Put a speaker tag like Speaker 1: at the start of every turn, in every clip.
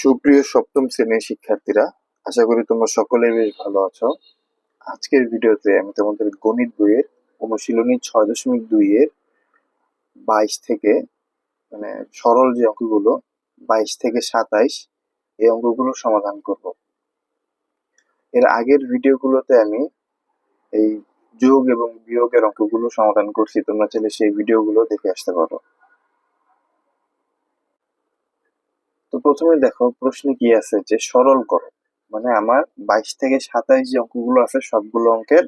Speaker 1: সুপ্রিয় সপ্তম শ্রেণির শিক্ষার্থীরা, আশা করি তোমরা সকলে বেশ ভালো আছো। আজকের ভিডিওতে আমি তোমাদের গণিত বইয়ের অনুশীলনী ছয় দশমিক দুই এর বাইশ থেকে মানে সরল যে অঙ্কগুলো, বাইশ থেকে সাতাইশ এই অঙ্কগুলো সমাধান করব। এর আগের ভিডিওগুলোতে আমি এই যোগ এবং বিয়োগের অঙ্কগুলো সমাধান করছি, তোমরা চাইলে সেই ভিডিওগুলো দেখে আসতে পারো। তো প্রথমে দেখো প্রশ্নে কি আছে যে সরল করো। মানে আমার বাইশ থেকে সাতাইশ যে অঙ্কগুলো আছে, সবগুলো অঙ্কের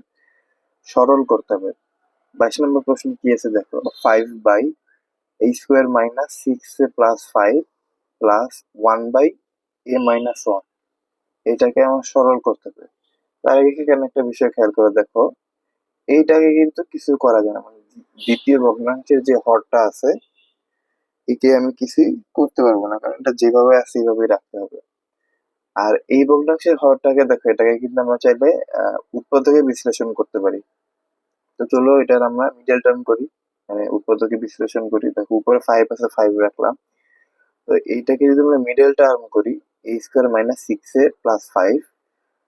Speaker 1: সরল করতে হবে। বাইশ নম্বর প্রশ্ন কি আছে দেখো? ফাইভ বাই এই square minus six a plus five plus one by a minus one এটাকে আমার সরল করতে হবে। তার আগে এখানে একটা বিষয় খেয়াল করে দেখো? এইটাকে কিন্তু কিছু করা যায় না। মানে দ্বিতীয় ভগ্নাংশের যে হরটা আছে একে আমি কিছুই করতে পারব না, কারণ এটা যেভাবে আছে এইভাবেই রাখতে হবে। আর এই ভগ্নাংশের হরটাকে দেখো, এটাকে কিন্তু আমরা চাইলে উৎপাদকে বিশ্লেষণ করতে পারি। তো চলো এটার আমরা মিডল টার্ম করি মানে উৎপাদকে বিশ্লেষণ করি। দেখো, উপরে ফাইভ আছে ফাইভ রাখলাম। তো এইটাকে যদি আমরা মিডল টার্ম করি a square minus six a plus five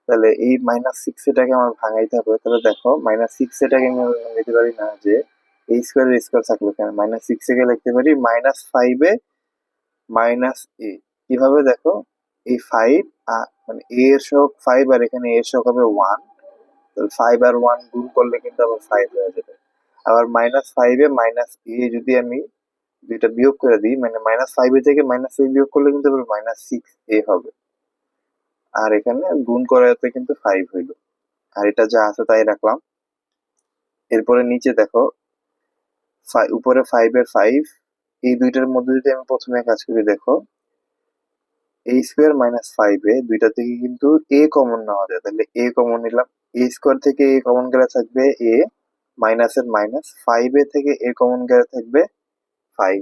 Speaker 1: তাহলে এই মাইনাস সিক্স এটাকে আমার ভাঙাইতে হবে। তাহলে দেখো মাইনাস সিক্স এটাকে আমি নিতে পারি না যে এ স্কোয়ার স্কোয়ার থাকল কেন? মাইনাস সিক্স এ লিখতে পারি মাইনাস ফাইভে মাইনাস এ কীভাবে দেখো? এই ফাইভ মানে এ এর সহগ ফাইভ আর এখানে এর সহগ হবে ওয়ান তাহলে ফাইভ আর ওয়ান গুণ করলে কিন্তু আবার ফাইভ হয়ে যাবে। আবার মাইনাস ফাইভে মাইনাস এ যদি আমি দুইটা বিয়োগ করে দিই মানে মাইনাস ফাইভ থেকে মাইনাস এ বিয়োগ করলে কিন্তু আবার মাইনাস সিক্স এ হবে। আর এখানে গুণ করাতে কিন্তু ফাইভ হইল। আর এটা যা আছে তাই রাখলাম। এরপরে নিচে দেখো উপরে ফাইভ এর ফাইভ এই দুইটার মধ্যে যদি আমি প্রথমে কাজ করি, দেখো a square minus five a দুইটা থেকে কিন্তু এ কমন নেওয়া যায়। তাহলে এ কমন নিলাম এ স্কোয়ার থেকে এ কমন গেলে থাকবে এ মাইনাস এর মাইনাস ফাইভ এ থেকে এ কমন গেলে থাকবে ফাইভ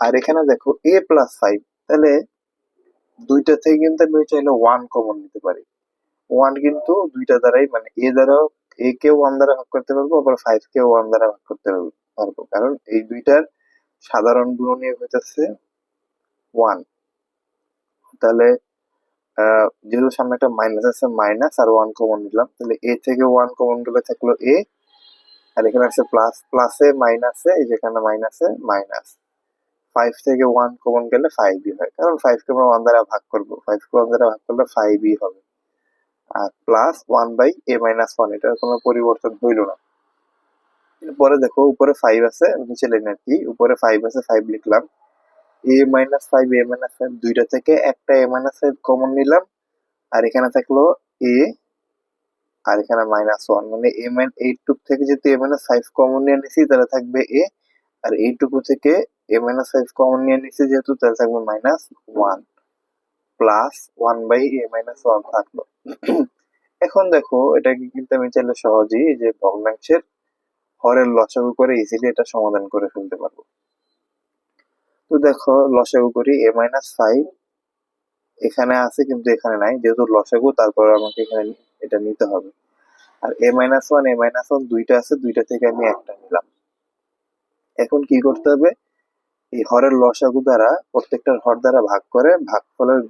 Speaker 1: আর এখানে দেখো এ প্লাস ফাইভ তাহলে দুইটা থেকে কিন্তু আমি চাইলে ওয়ান কমন নিতে পারি। ওয়ান কিন্তু দুইটা দ্বারাই মানে এ দ্বারা এ কে ওয়ান দ্বারা ভাগ করতে পারব, আবার ফাইভ কে ওয়ান দ্বারা ভাগ করতে পারব। কারণ এই দুইটার সাধারণ গুণনীয়ক হইতেছে ওয়ান তাহলে যেহেতু সামনে একটা মাইনাস আছে মাইনাস আর ওয়ান কমন নিলাম, তাহলে এ থেকে ওয়ান কমন গেলে থাকল এ আর এখানে আছে প্লাস প্লাসে মাইনাসে এই যেখানে মাইনাসে মাইনাস ফাইভ থেকে ওয়ান কমন গেলে ফাইভই হয়, কারণ ফাইভকে আমরা ওয়ান দ্বারা ভাগ করব। ফাইভকে ওয়ান দ্বারা ভাগ করলে ফাইভই হবে। আর plus one by a minus one এটার কোনো পরিবর্তন হইল না। এরপরে দেখো, উপরে ফাইভ আছে নিচে লাইন আর কি উপরে ফাইভ আছে ফাইভ লিখলাম। A minus five a minus five দুইটা থেকে একটা এ মাইনাস ফাইভ কমন নিলাম, আর এখানে থাকল এ আর এখানে মাইনাস ওয়ান মানে এ মাইন এইটুক থেকে যেহেতু এ মাইনাস ফাইভ কমন নিয়ে নিছি, তাহলে থাকবে এ আর এইটুকু থেকে এ মাইনাস ফাইভ কমন নিয়ে নিছি যেহেতু, তাহলে থাকবে minus one plus one by a minus one থাকল। এখন দেখো, এটাকে কিন্তু আমি চাইলে সহজেই যে ভগ্নাংশের হরের লসাগু করে ইজিলি এটা সমাধান করে ফেলতে পারব। তো দেখো, লসাগু করি এ মাইনাস ফাইভ এখানে আছে কিন্তু এখানে নাই, যেহেতু লসাগু, তারপর আমাকে এখানে এটা নিতে হবে। আর a minus one a minus one দুইটা আছে, দুইটা থেকে আমি একটা নিলাম। এখন কি করতে হবে? এই হরের লসাগু দ্বারা, প্রত্যেকটার হর দ্বারা ভাগ করে ভাগফলের,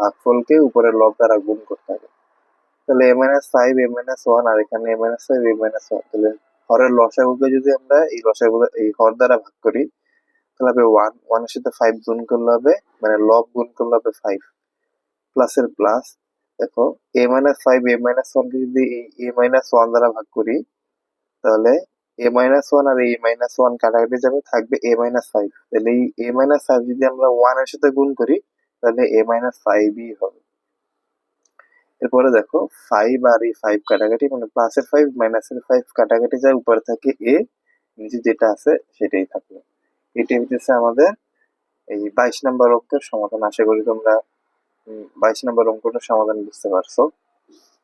Speaker 1: ভাগফলকে উপরের লব দ্বারা গুণ করতে হবে। তাহলে a minus five a minus one আর এখানে a minus five a minus one তাহলে হরের লসাগুকে যদি আমরা এই লসাগু এই হর দ্বারা ভাগ করি, তাহলে হবে ওয়ান ওয়ানের সাথে ফাইভ গুণ করলে হবে মানে লব গুণ করলে হবে ফাইভ প্লাসের প্লাস দেখো a minus five a minus ওয়ানকে যদি এই এ মাইনাস ওয়ান দ্বারা ভাগ করি, তাহলে এ মাইনাস ওয়ান আর এ মাইনাস ওয়ান কাটাকাটি যাবে, থাকবে এ মাইনাস ফাইভ তাহলে এই এ মাইনাস ফাইভ যদি আমরা ওয়ানের সাথে গুণ করি, তাহলে এ মাইনাস ফাইভই হবে। এরপরে দেখো ফাইভ আর এই ফাইভ কাটাকাটি মানে প্লাসের ফাইভ মাইনাসের ফাইভ কাটাকাটি যায় উপরে থাকে এ নিচে যেটা আছে সেটাই থাকল। এটাই হচ্ছে আমাদের এই বাইশ নাম্বার অঙ্কের সমাধান। আশা করি তোমরা বাইশ নম্বর অঙ্কটার সমাধান বুঝতে পারছ।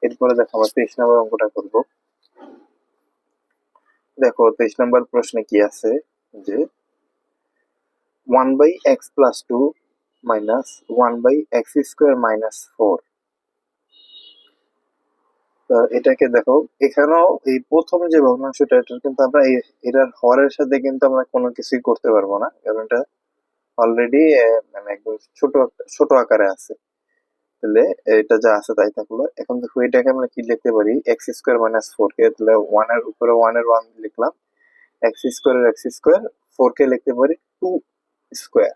Speaker 1: এরপরে দেখো আমরা তেইশ নম্বর অঙ্কটা করব। দেখো, তেইশ নম্বর প্রশ্নে কি আছে? যে one by x plus two minus one by x square minus four এটাকে দেখো, এখানেও এই প্রথম যে ভগ্নাংশটা এটা কিন্তু আমরা এটার হরের সাথে কিন্তু আমরা কোনো কিছুই করতে পারব না। কারণ এটা অলরেডি মানে একদম ছোট ছোট আকারে আছে। তাহলে এটা যা আছে তাই থাকল। এখন দেখো, এটাকে আমরা কি লিখতে পারি? এক্স স্কোয়ার মাইনাস ফোর কে, তাহলে ওয়ানের উপরে ওয়ানের ওয়ান লিখলাম। X square x square four কে লিখতে পারি টু স্কোয়ার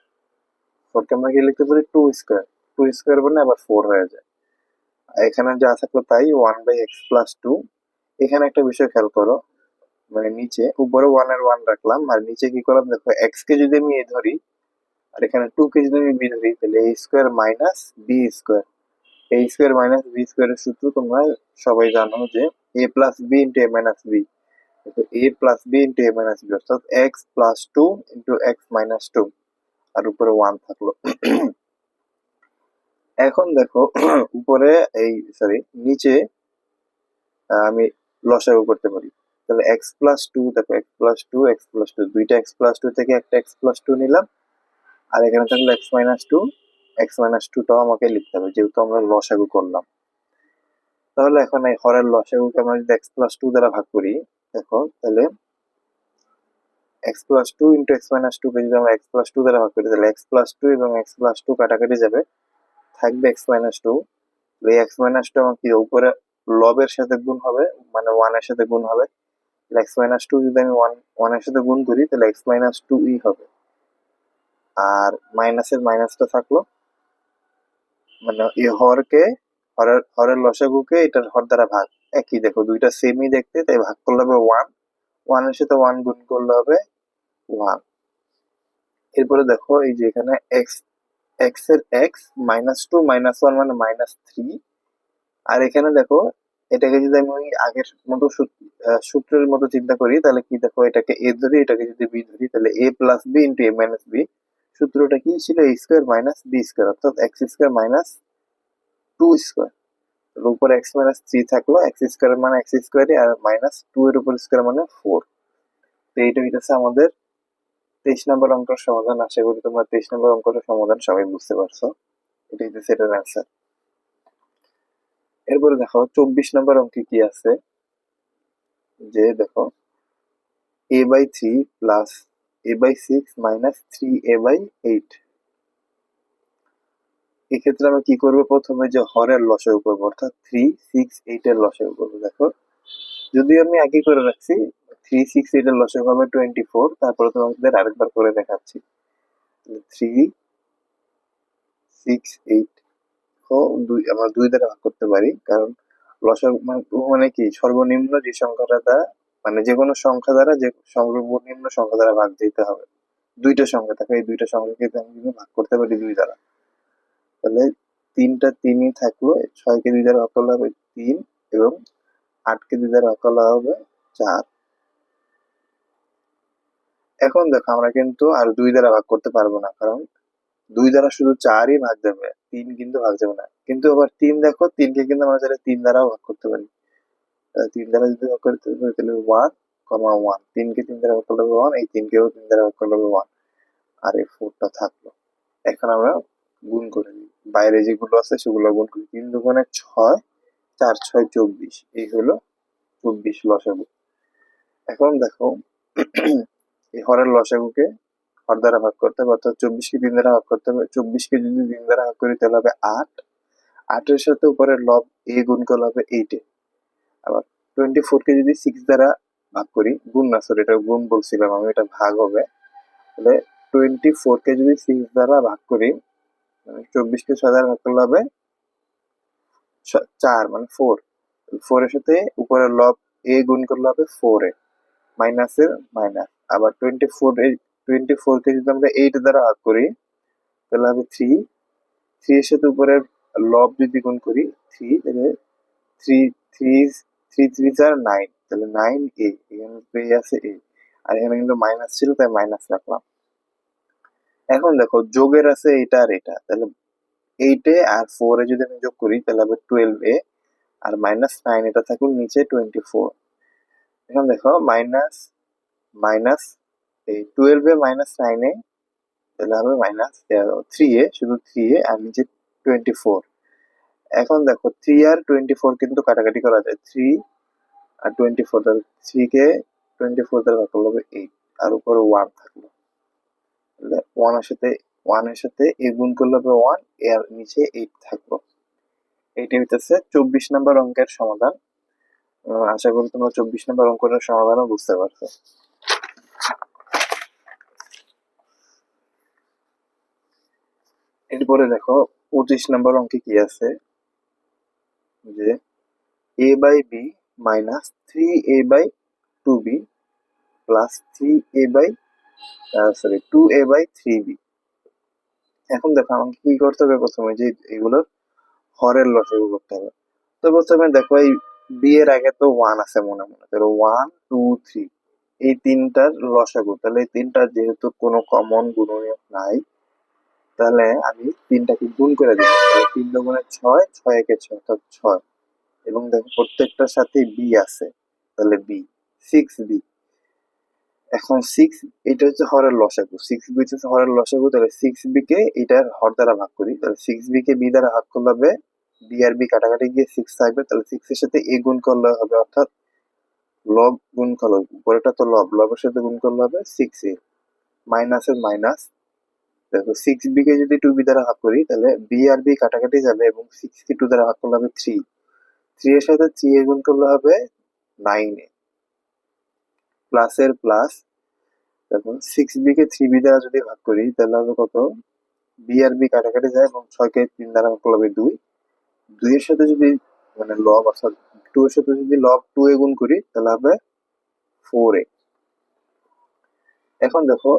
Speaker 1: ফোর কে আমরা কি লিখতে পারি? টু স্কোয়ার টু স্কোয়ার মানে আবার ফোর হয়ে যায়। এখানে যা থাকল তাই one by x plus two এখানে একটা বিষয় খেয়াল করো মানে নিচে উপরে ওয়ানের ওয়ান রাখলাম, আর নিচে কি করলাম? দেখো এক্স কে যদি আমি এ ধরি, আর এখানে টু কে যদি আমি বি ধরি, তাহলে a square minus b square a square minus b স্কোয়ারের সূত্র তোমরা সবাই জানো যে a plus b into a minus b a plus b into a minus b অর্থাৎ x plus two into x minus two আর উপরে ওয়ান থাকল। এখন দেখো উপরে এই সরি নিচে আমি লসাগু করতে পারি তাহলে এক্স প্লাস টু দেখো x plus two x plus two দুইটা এক্স প্লাস টু থেকে একটা এক্স প্লাস টু নিলাম আর এখানে থাকলে x minus two x minus টুটাও আমাকে লিখতে হবে যেহেতু আমরা লসাগু করলাম তাহলে এখন এই হরের লসাগুকে আমরা যদি এক্স প্লাস টু দ্বারা ভাগ করি দেখো তাহলে x plus two into x minus two কে যদি আমরা এক্স প্লাস টু দ্বারা ভাগ করি তাহলে এক্স প্লাস টু এবং এক্স প্লাস টু কাটাকাটি যাবে থাকবে এক্স মাইনাস টু এই এক্স মাইনাস টু আমার কি উপরে লবের সাথে গুণ হবে মানে ওয়ানের সাথে গুণ হবে। এক্স মাইনাস টু যদি আমি ওয়ান ওয়ানের সাথে গুণ করি তাহলে এক্স মাইনাস টু ই হবে। আর মাইনাসের মাইনাসটা থাকল মানে এই হরকে, হরের হরের লসাগুকে এটার হর দ্বারা ভাগ। একই দেখো, দুইটা সেমই দেখতে, তাই ভাগ করলে হবে ওয়ান ওয়ানের সাথে ওয়ান গুণ করলে হবে ওয়ান এরপরে দেখো, এই যে এখানে এক্স এক্সের x minus two minus one মানে মাইনাস থ্রি আর এখানে দেখো, এটাকে যদি আমি ওই আগের মতো সূত- সূত্রের মতো চিন্তা করি, তাহলে কি দেখো, এটাকে এ ধরি, এটাকে যদি বি ধরি, তাহলে a plus b into a minus b সূত্রটা কি ছিল? A square minus b square অর্থাৎ x square minus two square উপরে এক্স মাইনাস থ্রি থাকল এক্স স্কোয়ার মানে এক্স স্কোয়ারই আর মাইনাস টু এর উপর স্কোয়ার মানে ফোর তো এইটা হইতেছে আমাদের তেইশ নম্বর অঙ্কের সমাধান, আশা করি তোমরা তেইশ নম্বর অঙ্কের সমাধান সবাই বুঝতে পারছ। এটা হইতেছে এটার অ্যান্সার এরপরে দেখো, চব্বিশ নম্বর অঙ্কে কি আছে? যে দেখো a by three plus a by six minus three a by eight এক্ষেত্রে আমরা কি করব? প্রথমে যে হরের লসাগু করব অর্থাৎ থ্রি সিক্স এইট এর লসাগু করব দেখো। যদি আমি আগে করে রাখছি থ্রি সিক্স এইট এর লসাগু হবে টোয়েন্টি ফোর তারপরে তোমাদের আরেকবার করে দেখাচ্ছি। থ্রি সিক্স এইট দুই আমরা দুই দ্বারা ভাগ করতে পারি, কারণ লসাগু মানে মানে কি? সর্বনিম্ন যে সংখ্যাটা দ্বারা মানে যে কোনো সংখ্যা দ্বারা যে সর্বনিম্ন সংখ্যা দ্বারা ভাগ দিতে হবে। দুইটা সংখ্যা থাকে, এই দুইটা সংখ্যাকে আমি ভাগ করতে পারি দুই দ্বারা। তাহলে তিনটা তিনই থাকল, ছয়কে দুই দ্বারা করলে হবে তিন, এবং আটকে দুই দ্বারা ভাগ হবে চার। এখন দেখো, আমরা কিন্তু আর দুই দ্বারা ভাগ করতে পারব না, কারণ দুই দ্বারা শুধু চারই ভাগ যাবে, তিন কিন্তু ভাগ যাবে না। কিন্তু আবার তিন দেখো, তিনকে কিন্তু আমরা চাইলে তিন দ্বারাও ভাগ করতে পারি। তিন দ্বারা যদি ভাগ করতে পারি, তাহলে ওয়ান কমা ওয়ান তিনকে তিন দ্বারা ভাগ করলে ওয়ান এই তিনকেও তিন দ্বারা ভাগ করলে ওয়ান আর এই ফোরটা থাকল। এখন আমরা গুণ করে নিই। বাইরে যেগুলো আছে, সেগুলো গুণ করি। তিন দুগুণে ছয়, চার, ছয়, চব্বিশ। এই হলো চব্বিশ লসাগু। এখন দেখো এই হরের লসাগুকে হর দ্বারা ভাগ করতে হবে, অর্থাৎ চব্বিশকে তিন দ্বারা ভাগ করতে হবে। চব্বিশকে যদি তিন দ্বারা ভাগ করি, তাহলে হবে আট। আটের সাথে উপরের লব এ গুণ করলে হবে এইটে আবার টোয়েন্টি ফোরকে যদি সিক্স দ্বারা ভাগ করি, গুণ না সরি এটা গুণ বলছিলাম আমি, এটা ভাগ হবে। তাহলে টোয়েন্টি ফোরকে যদি সিক্স দ্বারা ভাগ করি মানে চব্বিশকে ছয় দ্বারা ভাগ করলে হবে চার মানে ফোর ফোরের সাথে উপরের লব এ গুণ করলে হবে ফোর মাইনাসের মাইনাস আবার টোয়েন্টি ফোর টোয়েন্টি ফোর কে যদি আমরা এইট দ্বারা ভাগ করি, তাহলে হবে থ্রি থ্রি এর সাথে উপরের লব যদি গুণ করি থ্রি তাহলে থ্রি থ্রি থ্রি থ্রি চার নাইন তাহলে নাইন এ এখানে আছে এ আর এখানে কিন্তু মাইনাস ছিল, তাই মাইনাস রাখলাম। এখন দেখো, যোগের আছে এটা আর এটা, তাহলে এইটে আর ফোর যদি আমি যোগ করি, তাহলে হবে টুয়েলভ এ আর মাইনাস নাইন এটা থাকুন নিচে টোয়েন্টি ফোর এখন দেখো মাইনাস মাইনাস এই টুয়েলভ মাইনাস নাইন তাহলে হবে মাইনাস থ্রি এ, শুধু থ্রি এ, আর নিচে টোয়েন্টি ফোর এখন দেখো থ্রি আর টোয়েন্টি ফোর কিন্তু কাটাকাটি করা যায়। থ্রি আর টোয়েন্টি ফোর তাহলে থ্রি কে টোয়েন্টি ফোর দ্বারা ভাগ করলে হবে এইট আর উপরে ওয়ান থাকল। তাহলে ওয়ানের সাথে ওয়ানের সাথে এ গুণ করলে হবে ওয়ানের নিচে এইট থাকল। এইটা হইতেছে চব্বিশ নম্বর অঙ্কের সমাধান। আশা করি তোমরা চব্বিশ নম্বর অঙ্কের সমাধানও বুঝতে পারছ। এরপরে দেখো পঁচিশ নম্বর অঙ্কে কি আছে? যে a by b minus three a by two b plus three a by sorry two a by three b এখন দেখো আমাকে কি করতে হবে প্রথমে? যে এগুলোর হরের লসাগু করতে হবে। তো প্রথমে দেখো এই বি এর আগে তো ওয়ান আছে মনে মনে। ধরো ওয়ান টু থ্রি এই তিনটার লসাগু তাহলে এই তিনটার যেহেতু কোনো কমন গুণনীয়ক নাই, তাহলে আমি তিনটাকে গুণ করে তাহলে তিন দুগুণে ছয় ছয় একে ছয়, অর্থাৎ ছয়। এবং দেখো প্রত্যেকটার সাথে বি আছে, তাহলে বি সিক্স বি এখন সিক্স এটা হচ্ছে হরের লসাগু সিক্স বি হচ্ছে হরের লসাগু তাহলে সিক্স বি কে এটার হর দ্বারা ভাগ করি। তাহলে সিক্স বি কে বি দ্বারা ভাগ করলে হবে বি আর বি কাটাকাটি গিয়ে সিক্স থাকবে। তাহলে সিক্স এর সাথে এ গুণ করলে হবে, অর্থাৎ লব গুণ করলে উপরেটা তো লব লবের সাথে গুণ করলে হবে সিক্স এ মাইনাসের মাইনাস দেখো সিক্স বি কে যদি টু বি দ্বারা ভাগ করি, তাহলে বি আর বি কাটাকাটি যাবে এবং সিক্স কে টু দ্বারা ভাগ করলে হবে থ্রি থ্রি এর সাথে থ্রি এ গুণ করলে হবে নাইন এ প্লাসের প্লাস দেখো সিক্স বি কে থ্রি বি দ্বারা যদি ভাগ করি, তাহলে হবে কত? বি আর বি কাটাকাটি যায় এবং ছয় কে তিন দ্বারা ভাগ করলে হবে দুই। দুইয়ের সাথে যদি মানে লব অর্থাৎ টু এর সাথে যদি লব টু এ গুণ করি, তাহলে হবে ফোর এ। এখন দেখো,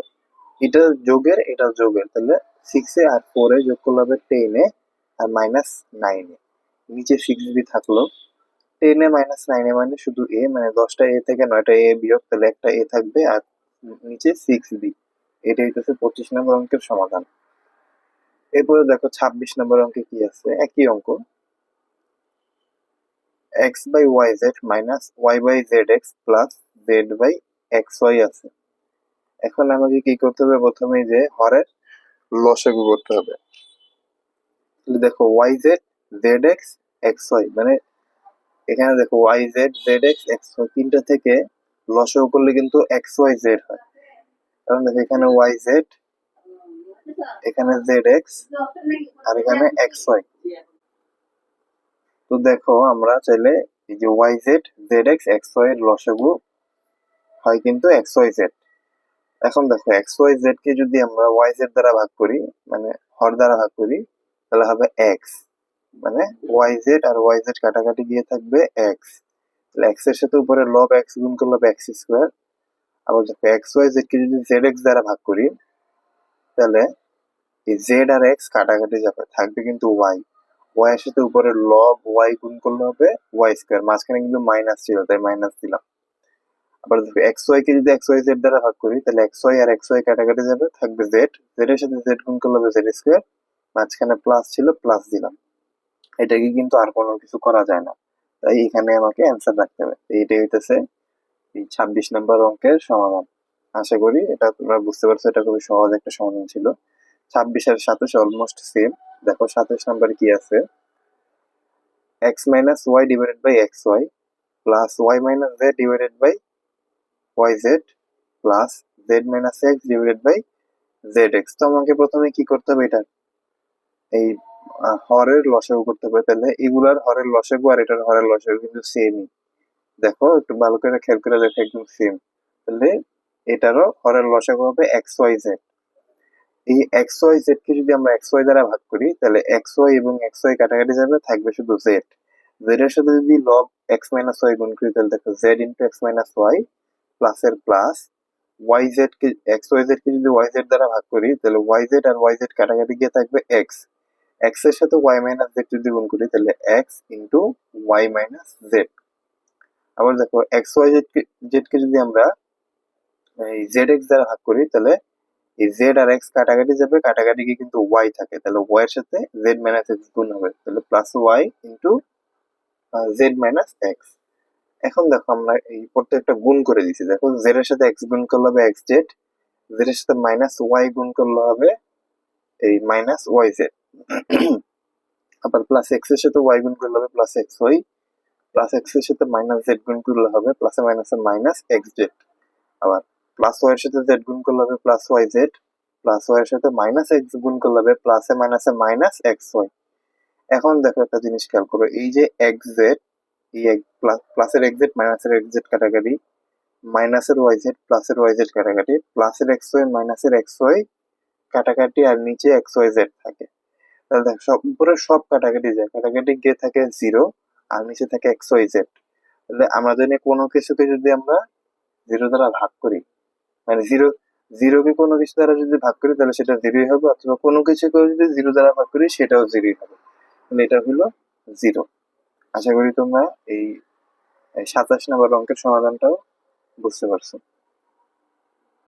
Speaker 1: এটা যোগের এটা যোগের, তাহলে সিক্স এ আর ফোর এ যোগ করলে হবে টেন এ, আর মাইনাস নাইন এ। নিচে সিক্স বি থাকল ten a minus nine a মানে শুধু এ মানে দশটা এ থেকে নয়টা এ বিয়োগ, তাহলে একটা এ থাকবে, আর নিচে সিক্স বি এটা হইতেছে পঁচিশ নম্বর অঙ্কের সমাধান। এরপরে দেখো, ছাব্বিশ নম্বর অঙ্কে কি আছে? একই অঙ্ক। X by y z minus y by z x plus z by x y আছে। এখন আমাকে কি করতে হবে? প্রথমে যে হরের লসাগু করতে হবে। দেখো y z z x x y মানে এখানে দেখো y z z x x y তিনটা থেকে লসাগু করলে কিন্তু এক্স ওয়াই জেড হয়। কারণ দেখো এখানে ওয়াই জেড এখানে জেড এক্স আর এখানে এক্স ওয়াই তো দেখো, আমরা চাইলে এই যে y z z x x y এর লসাগু হয় কিন্তু এক্স ওয়াই জেড এখন দেখো এক্স ওয়াই জেড কে যদি আমরা ওয়াই জেড দ্বারা ভাগ করি মানে হর দ্বারা ভাগ করি, তাহলে হবে এক্স মানে ওয়াই জেড আর ওয়াই জেড কাটাকাটি গিয়ে থাকবে এক্স তাহলে এক্সের সাথে উপরে লব এক্স গুণ করলে হবে এক্স স্কোয়ার আবার দেখো এক্স ওয়াই জেড কে যদি জেড এক্স দ্বারা ভাগ করি, তাহলে এই জেড আর এক্স কাটাকাটি যাবে, থাকবে কিন্তু ওয়াই ওয়াই এর সাথে উপরে লব ওয়াই গুণ করলে হবে ওয়াই স্কোয়ার মাঝখানে কিন্তু মাইনাস ছিল, তাই মাইনাস দিলাম। আবার এক্স ওয়াই কে যদি এক্স ওয়াই জেড দ্বারা ভাগ করি, তাহলে এক্স ওয়াই আর এক্স ওয়াই কাটাকাটি যাবে, থাকবে জেড জেড এর সাথে জেড গুণ করলে হবে জেড স্কোয়ার মাঝখানে প্লাস ছিল প্লাস দিলাম। এটাকে কিন্তু আর কোনো কিছু করা যায় না। তাই এখানে আমাকে অ্যান্সার রাখতে হবে। এইটাই হইতেছে ছাব্বিশ নম্বর অঙ্কের সমাধান। আশা করি এটা তোমরা বুঝতে পারছ, এটা খুবই সহজ একটা সমাধান ছিল। ছাব্বিশ আর সাতাশ অলমোস্ট সেম দেখো সাতাশ নাম্বার কি আছে? X minus y divided by x y plus y minus z divided by y z plus z minus x divided by z x তো আমাকে প্রথমে কি করতে হবে এটা? এই হরের লসাগু করতে হবে। তাহলে এগুলার হরের লসাগু আর এটার হরের লসাগু কিন্তু সেমই দেখো, একটু ভালো করে খেয়াল করে দেখো একদম সেম তাহলে এটারও হরের লসাগু হবে এক্স ওয়াই জেড এই এক্স ওয়াই জেড কে যদি আমরা এক্স ওয়াই দ্বারা ভাগ করি, তাহলে এক্স ওয়াই এবং এক্স ওয়াই কাটাকাটি যাবে, থাকবে শুধু জেড জেড এর সাথে যদি লব এক্স মাইনাস ওয়াই গুণ করি, তাহলে দেখো z into x minus y plus এর প্লাস ওয়াই জেড কে এক্স ওয়াই জেড কে যদি ওয়াই জেড দ্বারা ভাগ করি, তাহলে ওয়াই জেড আর ওয়াই জেড কাটাকাটি গিয়ে থাকবে এক্স এক্সের সাথে ওয়াই মাইনাস জেড যদি গুণ করি, তাহলে x into y minus z আবার দেখো এক্স ওয়াই জেড কে জেড কে যদি আমরা এই জেড এক্স দ্বারা ভাগ করি, তাহলে এই জেড আর এক্স কাটাকাটি যাবে কাটাকাটি গিয়ে কিন্তু ওয়াই থাকে। তাহলে ওয়াই এর সাথে জেড মাইনাস এক্স গুণ হবে। তাহলে plus y into z minus x এখন দেখো আমরা এই প্রত্যেকটা গুণ করে দিছি দেখো জেড এর সাথে এক্স গুণ করলে হবে এক্স জেড জেড এর সাথে মাইনাস ওয়াই গুণ করলে হবে এই মাইনাস ওয়াই জেড আবার প্লাস এক্সের সাথে ওয়াই গুণ করলে হবে প্লাস এক্স ওয়াই প্লাস এক্সের সাথে মাইনাস জেড গুণ করলে হবে প্লাস মাইনাসে মাইনাস এক্স জেড আবার প্লাস ওয়াই এর সাথে জেড গুণ করলে হবে plus y z plus y এর সাথে মাইনাস এক্স গুণ করলে হবে প্লাসে মাইনাসে মাইনাস এক্স ওয়াই এখন দেখো একটা জিনিস খেয়াল করো, এই যে এক্স জেড এই প্লাস প্লাসের এক্স জেড মাইনাসের এক্স জেড কাটাকাটি মাইনাসের ওয়াই জেড প্লাসের ওয়াই জেড কাটাকাটি প্লাসের এক্স ওয়াই মাইনাসের এক্স ওয়াই কাটাকাটি আর নিচে এক্স ওয়াই জেড থাকে। তাহলে দেখ সব, উপরে সব কাটাকাটি যায় কাটাকাটি গিয়ে থাকে জিরো আর নিচে থাকে এক্স ওয়াই জেড তাহলে আমরা জানি কোনো কিছুকে যদি আমরা জিরো দ্বারা ভাগ করি মানে জিরো জিরোকে কোনো কিছু দ্বারা যদি ভাগ করি, তাহলে সেটা জিরোই হবে, অথবা কোনো কিছুকে যদি জিরো দ্বারা ভাগ করি, সেটাও জিরোই হবে। তাহলে এটা হলো জিরো আশা করি তোমরা এই সাতাশ নম্বর অঙ্কের সমাধানটাও বুঝতে পারছ।